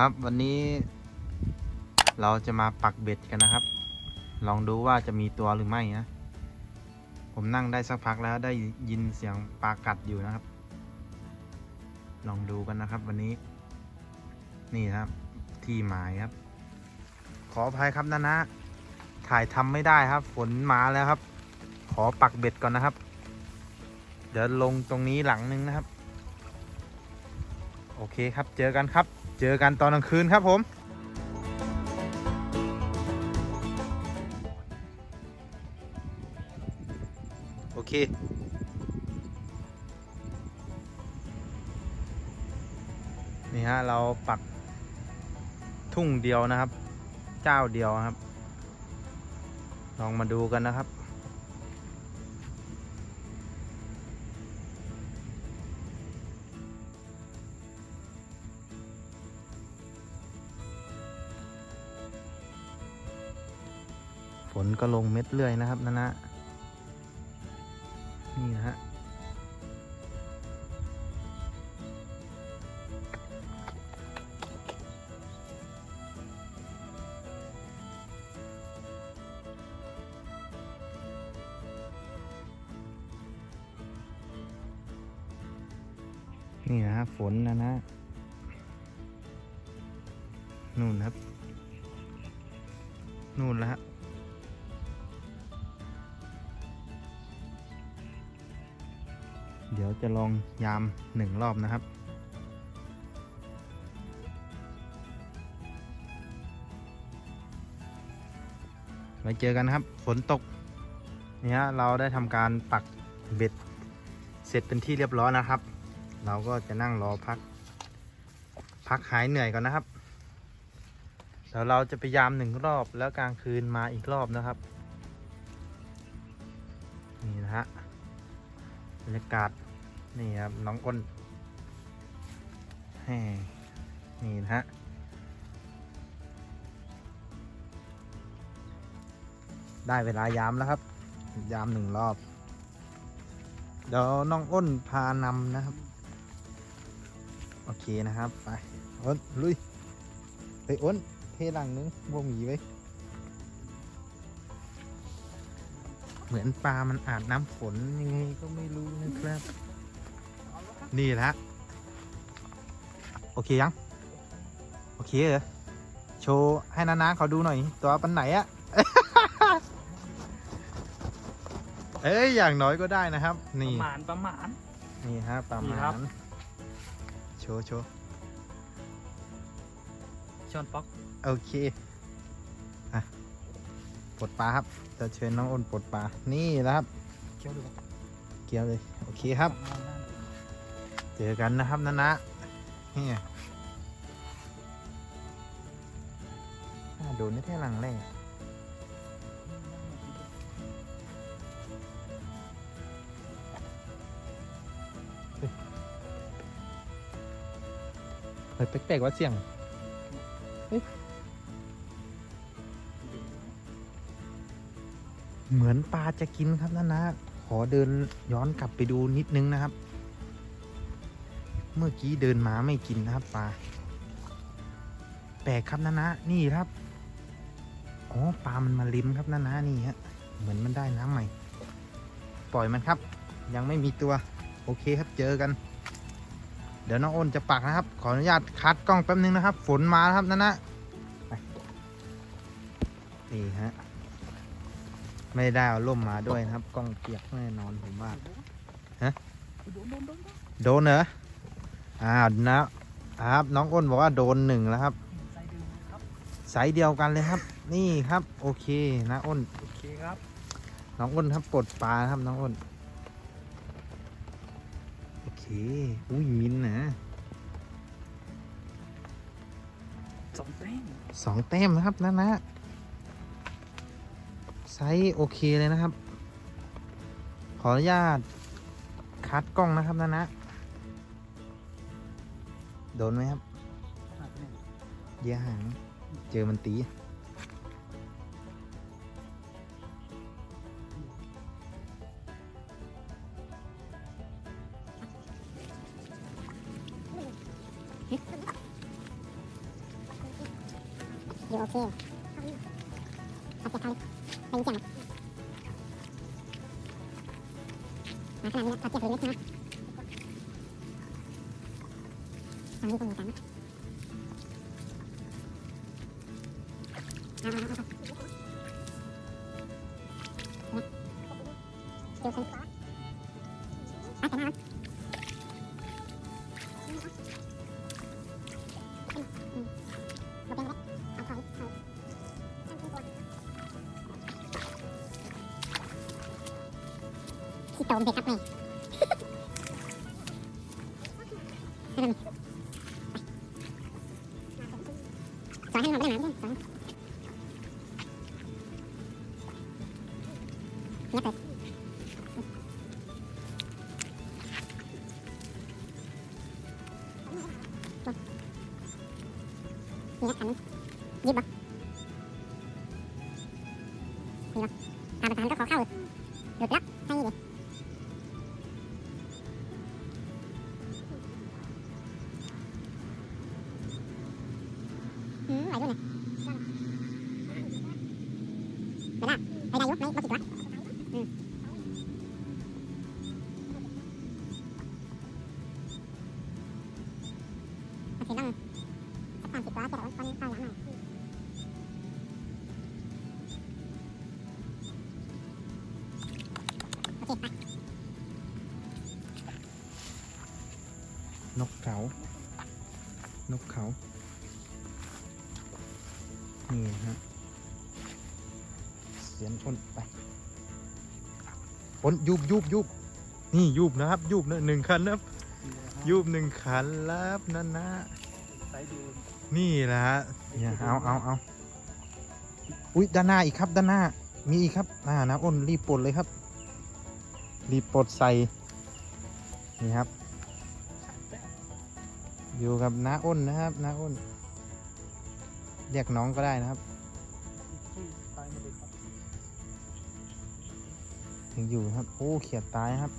ครับ วันนี้เราจะมาปักเบ็ดกันนะครับ ลองดูว่าจะมีตัวหรือไม่นะ ผมนั่งได้สักพักแล้วได้ยินเสียงปลากัดอยู่นะครับ ลองดูกันนะครับ วันนี้ นี่ครับ ที่หมายครับ ขออภัยครับนะนะ ถ่ายทำไม่ได้ครับ ฝนมาแล้วครับ ขอปักเบ็ดก่อนนะครับ เดี๋ยวลงตรงนี้หลังนึงนะครับ โอเคครับ เจอกันครับ เจอกันตอนกลางคืนครับผม โอเคนี่ฮะเราปักทุ่งเดียวนะครับ เจ้าเดียวครับ ลองมาดูกันนะครับ ฝนก็ลงเม็ดเรื่อยนะครับนะนะนี่นะฮะนี่นะฮะฝนนะนะ จะลองยามหนึ่งรอบนะครับ ไว้เจอกันครับ ฝนตกเนี่ยเราได้ทำการปักเบ็ดเสร็จเป็นที่เรียบร้อยนะครับ เราก็จะนั่งรอพัก พักหายเหนื่อยก่อนนะครับเดี๋ยวเราจะไปยามหนึ่งรอบแล้วกลางคืนมาอีกรอบนะครับ นี่นะฮะบรรยากาศ นี่ครับน้องอ้นนี่นะฮะได้เวลายามแล้วครับ ยามหนึ่งรอบ เดี๋ยวน้องอ้นพานำนะครับ โอเคนะครับ ไปอ้นลุยไปอ้นเทหลังนึงบ่มีไว้เหมือนปลามันอาบน้ำฝนยังไงก็ไม่รู้นะครับ นี่แหละโอเคยัง โอเคเหรอโชว์ให้นานาเขาดูหน่อย ตัวปันไหนอะเอ้ยอย่างน้อยก็ได้นะครับประนี่มาณประมาณนี่ฮะประนี่มาครับณโชว์โชว์ช้อนป๊อกโอเคอะปลดปลาครับจะเชิญน้องอ้นปลดปลานี่นะครับเคี้ยวดูเกี่ยวเลย โอเคครับ เจอกันนะครับนะนะนี่น่าโดนได้แค่หลังแรกเฮ้ยเฮ้ยแปลกๆว่าเสียงเหมือนปลาจะกินครับนะนะ ขอเดินย้อนกลับไปดูนิดนึงนะครับ เมื่อกี้เดินมาไม่กินนะครับปลาแปลกครับนะนะนี่ครับอ๋อปลามันมาลิ้มครับนะนะนี่ฮะเหมือนมันได้น้ำใหม่ ปล่อยมันครับ ยังไม่มีตัว โอเคครับเจอกัน เดี๋ยวน้องอ้นจะปักนะครับ ขออนุญาตคัดกล้องแป๊บนึงนะครับ ฝนมาแล้วครับนะนะไปนี่ฮะไม่ได้เอาร่มมาด้วยนะครับ กล้องเปียกแน่นอนผมว่าโดนโดนโดนโดนเหรอ อ้าวนะครับ น้องอ้นบอกว่าโดนหนึ่งแล้วครับใจดึงครับไซส์เดียวกันเลยครับ นี่ครับ โอเคนะอ้นโอเคครับ น้องอ้นครับปลดปลาครับน้องอ้นโอเคอุ้ยมินนะสองแต้มสองแต้มนะครับนะนะไซส์โอเคเลยนะครับ ขออนุญาตคัดกล้องนะครับนะนะ โดนไหมครับเยเยี่ยหาง เจอมันตี อยู่โอเคตัดจากเขาเลยไปยิงเสียงมาขนาดนี้แล้วตัดจากเลยเล็กนะทางนี้ตรงกันเอาเอาเอาเอาเดี๋ยนตัดแต่หน้า เราเป็นไงเอาเขาเอาขี้โตมไปค ครับ่ตามประธานก็ขอเข้าหยุดแล้วให้ดิ เคไปนกเขา นกเขา นี่ฮะ เสียนอ้นไปอ้นยุบยุบยุบนี่ยุบนะครับ ยุบนะหนึ่งคันนะครับ ยุบหนึ่งคันแล้วนั่นนะไซส์เดิมนี่แหละฮะเนี่ยเอาเอาเอาอุ้ยด้านหน้าอีกครับ ด้านหน้า มีอีกครับอ่านะอ้นรีบปลดเลยครับ รีบปลดใส่นี่ครับ อยู่กับน้าอ้นนะครับน้าอ้นเรียกน้องก็ได้นะครับที่ตายหมดเลยครับยังอยู่ครับโอ้เขียดตายครับ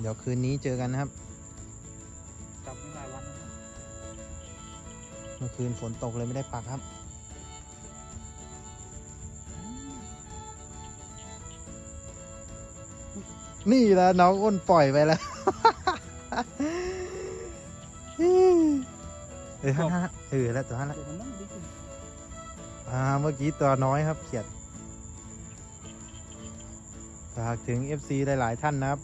เดี๋ยวคืนนี้เจอกันนะครับจับไม่หลายวันนะครับเมื่อคืนฝนตกเลยไม่ได้ปักครับ นี่แหละน้องอ้นปล่อยไปแล้วเออฮะฮะเออแล้วตัวนั้นละเดี๋ยวมันนั่งดีขึ้นอ่าเมื่อกี้ตัวน้อยครับเขียดฝากถึง FC หลาย ๆ ท่านนะครับ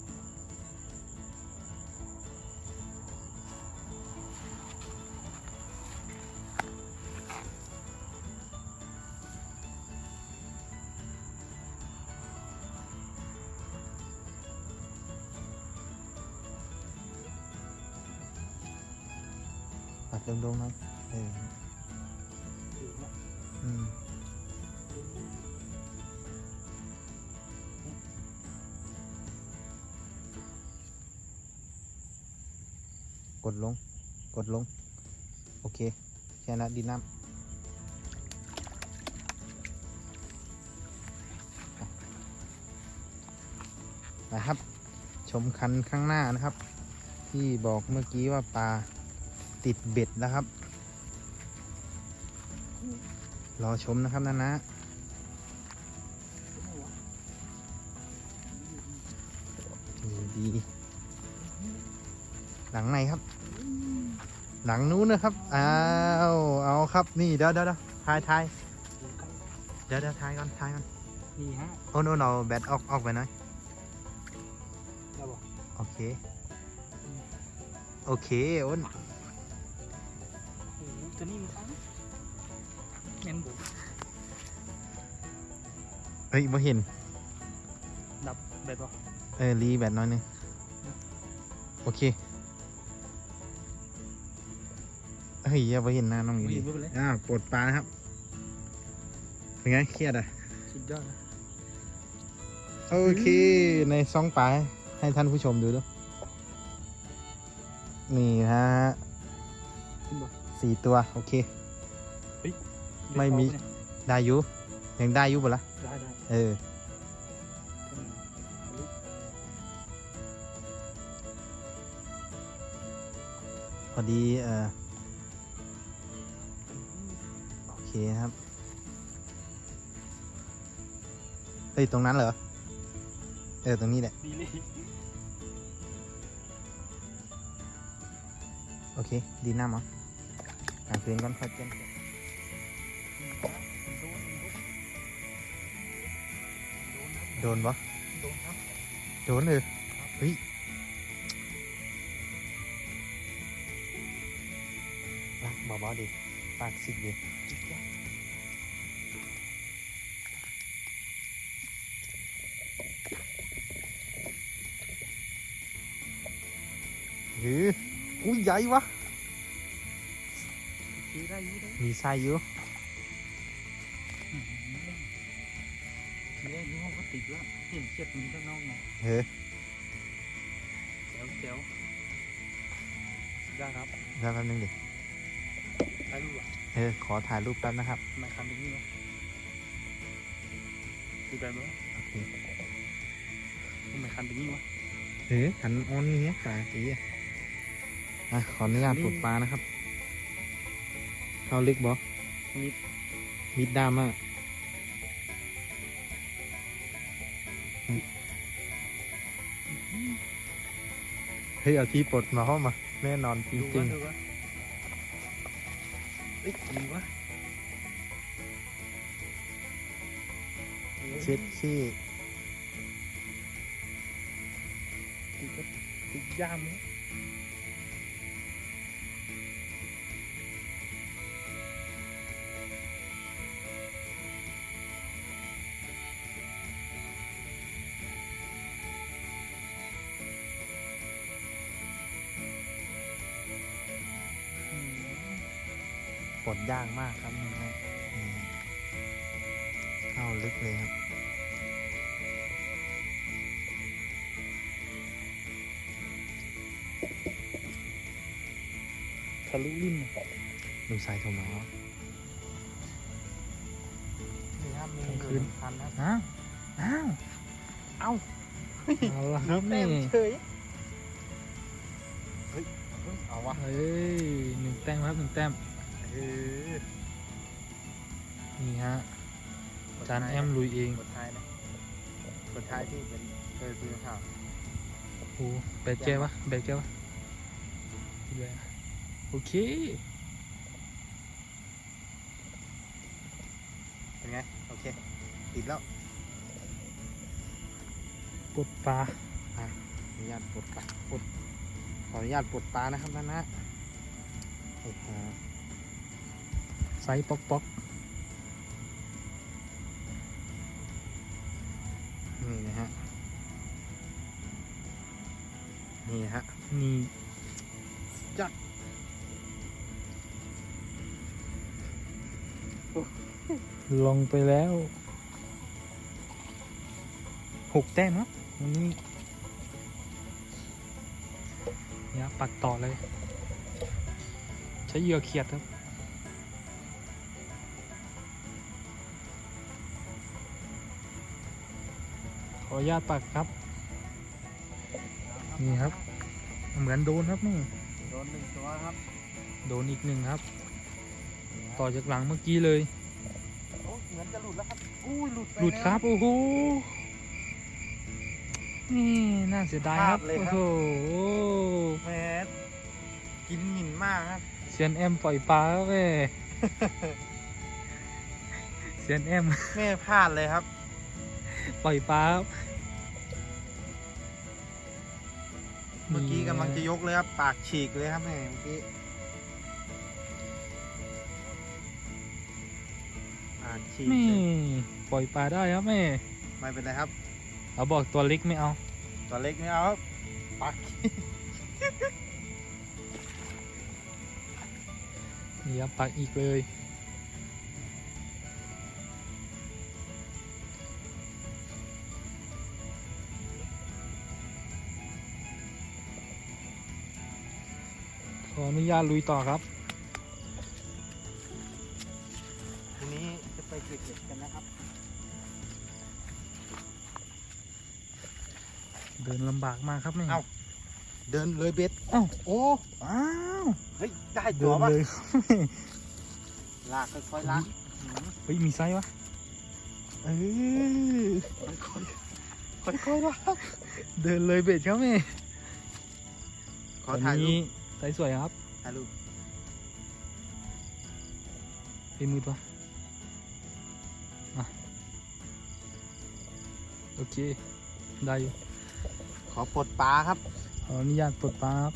โดงน่อยเอออืมกดลง กดลง โอเค แค่นั้นดีน้ำนะครับ ชมคันข้างหน้านะครับ ที่บอกเมื่อกี้ว่าปลา ติดเบ็ดแล้วครับ รอชมนะครับนะนะดีดีหลังไหนครับ หลังนู้นนะครับอ้าวเอาครับนี่เดี๋ยวเดี๋ยวเดี๋ยวทายทายอยู่ใกล้เดี๋ยวเดี๋ยวทายก่อนทายก่อนนี่ฮะโอ้โนเอาแบตออกออกไปหน่อยเราบอกโอเค โอเคอ้นโอ้โห ตัวนี้มันค้างเงินบุกเฮ้ยมาเห็น ดับเบ็ดบอกเออรีแบตหน้อยหนึงโอเคเฮ้ยอย่าไปเห็นหน้าน้องอยู่ไม่ดีเห็นไม่เป็นไรอ่าปลดปลานะครับ เป็นไงเครียดอะ สุดยอดนะโอเค ในซองปลาให้ท่านผู้ชมดูด้วยนี่ฮะ ขึ้นบอก สี่ตัว โอเคเบ็ดไม่มีเปล่าเนี่ยได้อยุยังได้อยุบ่ละได้ได้เออขึ้นลุกพอดีเออโอเคเคครับเฮ้ยตรงนั้นเหรอ เออ ตรงนี้แหละ ดีเลยโอเค ดีน้ำเหรอหาคืนก่อนค่อยเจนโดนโดนโดนปะโดนครับโดนเลยเฮ้ยรักเบาๆดิปากสิดิจิกยากเฮ้ยอุ้ยใหญ่วะ มีไส้อยู่ทีแรกนึกว่าก็ติดแล้วเห็นเชือกมีข้างนอกไงเฮ้ยเจ๋วเจ๋วได้ครับแล้วแป๊บนึงดิได้รูปอะเออขอถ่ายรูปแป๊บนะครับทำไมคันเป็นอย่างนี้วะดูได้ไหมวะโอเคทำไมคันเป็นอย่างนี้วะเฮ้ยหันออนนี่เนี้ยปลาตีอะอะขออนุญาตนี่ปลดปลานะครับ เข้าลึกบ่นิด มิดดามอะเฮ้ยเอาที่ปลดมาเข้ามา แน่นอนจดูริวะงดูวะเอ้ยดีวะๆเช็ดขี้ติดก็ติดย่ามเลย ยากมากครับนี่ฮะนี่เข้าลึกเลยครับ ทะลุลิ้นดูสายโทรมานี่ครับมีกลางคืนคันนะอ้าวอ้าวเอ้าเอาละครับแต้นี่มเฉยเฮ้ยเฮ้ยเอาวะเฮ้ยหนึ่งแต้มครับหนึ่งแต้ม เออนี่ฮะจานแอมลุยเองกดท้ายนะกดท้ายที่เป็นเออคือข่าวโอ้โหแบกแก้ววะแบกแก้ววะแบกโอเคเป็นไง โอเคติดแล้วปลดปลาขออนุญาตปลดปลาปลดขออนุญาตปลดปลานะครับท่านนะโอ้โห ไซส์ป๊อกป๊อกนี่นะฮะ นี่ฮะ นี่จัดลงไปแล้วหกแต้มครับวันนี้เนี่ยปักต่อเลย ใช้เหยื่อเขียดครับ ออนุญาตปักครับ นี่ครับ เหมือนโดนครับนี่ โดนหนึ่งตัวครับ โดนอีกหนึ่งครับ ต่อจากหลังเมื่อกี้เลยโอ้เหมือนจะหลุดแล้วครับอุ้ยหลุดไปหลุดครับแล้วโอ้โห นี่น่าเสียดายครับพลาดเลยโอ้ครับโหแหมกินหมิ่นมากครับ เซียนแอมปล่อยปลาครับแม่เซียนแอมแม่พลาดเลยครับ ปล่อยปลาครับเมื่อกี้กำลังจะยกเลยครับ ปากฉีกเลยครับแม่เมื่อกี้ปากฉีกนี่เลยปล่อยปลาได้ครับแม่ไม่เป็นไรครับ เราบอกตัวเล็กไม่เอา ตัวเล็กไม่เอาครับปากฉีกนี่ครับปักอีกเลย ออนุญาตลุยต่อครับทีนี้จะไปเก็บเห็ดกันนะครับ เดินลำบากมากครับแม่เอ้า เดินเลยเบ็ดเอ้าโอ้อ้าวเฮ้ยได้เดิตัวนปะเลยครับลากค่อยๆลากเฮ้ยมีไซส์วะเออค่อยค่อยๆนะเดินเลยเบ็ดครับแม่ขอถ่ายรูนี้ปไซส์สวยครับ ถ่ายรูปเป็นมือตัวมาโอเค ได้อยู่ ขอปลดปลาครับ ขออนุญาตปลดปลาครับ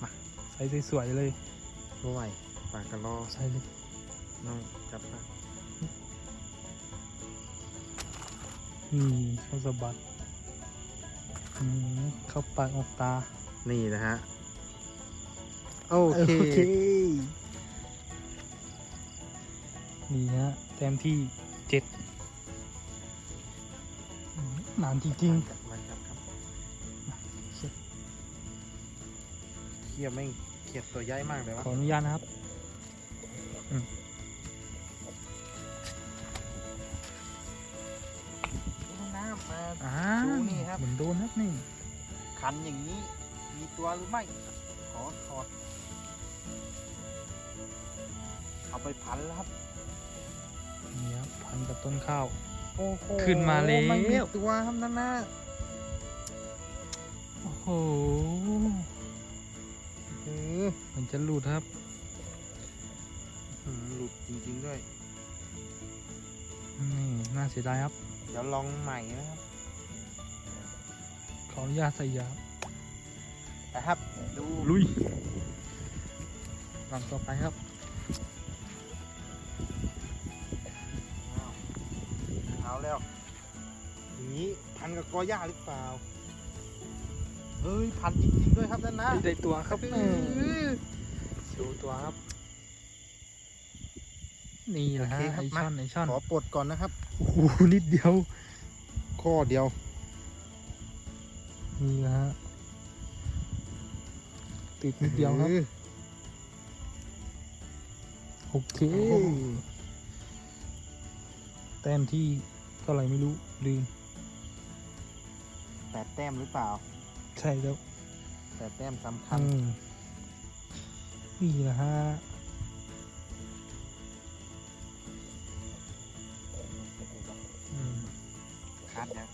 มาไซส์สวยๆเลยโอ้ยปลากระรอใส่เลย น้องจับปลานี่เข้าสะบัดอืมเข้าปากออกตา นี่นะฮะ โอเค นี่ฮะแต้มที่เจ็ดอืมนานจริงจับมาจับครับเขียบแม่งเขียบตัวใหญ่มากเลยๆวะขออนุญาตนะครับน้ำมาอ่าดูนี่ครับเหมือนโดนครับนี่ คันอย่างนี้ มีตัวหรือไม่ ขอถอด เอาไปพันแล้วครับนี่ครับพันกับต้นข้าว โอ้โหขึ้นมาแล้ว ไม่มีตัวครับนั่นนะโอ้โหเออมันจะหลุดครับหืมหลุดจริงๆด้วย นี่น่าเสียดายครับ เดี๋ยวลองใหม่นะครับ ขออนุญาตใส่ยาไปครับ ดูลุยลำต่อไปครับ แล้วอย่างนี้พันกับกอหญ้าหรือเปล่า เฮ้ยพันจริงๆด้วยครับนั่นนะได้ตัวครับเอแม่อดูตัวครับ นี่แหละฮะโอเคครัไอบมา ช่อนไอช่อนขอปลดก่อนนะครับ โอ้โหนิดเดียว ข้อเดียว นี่แหละฮะติดนิดเดียวครับออโอเคโอ้โหแต้มที่ เท่าไหร่ไม่รู้ลืมแปดแต้มหรือเปล่าใช่แล้วแปดแต้มสำคัอืญมนี่แหละฮะอืม คัดนะ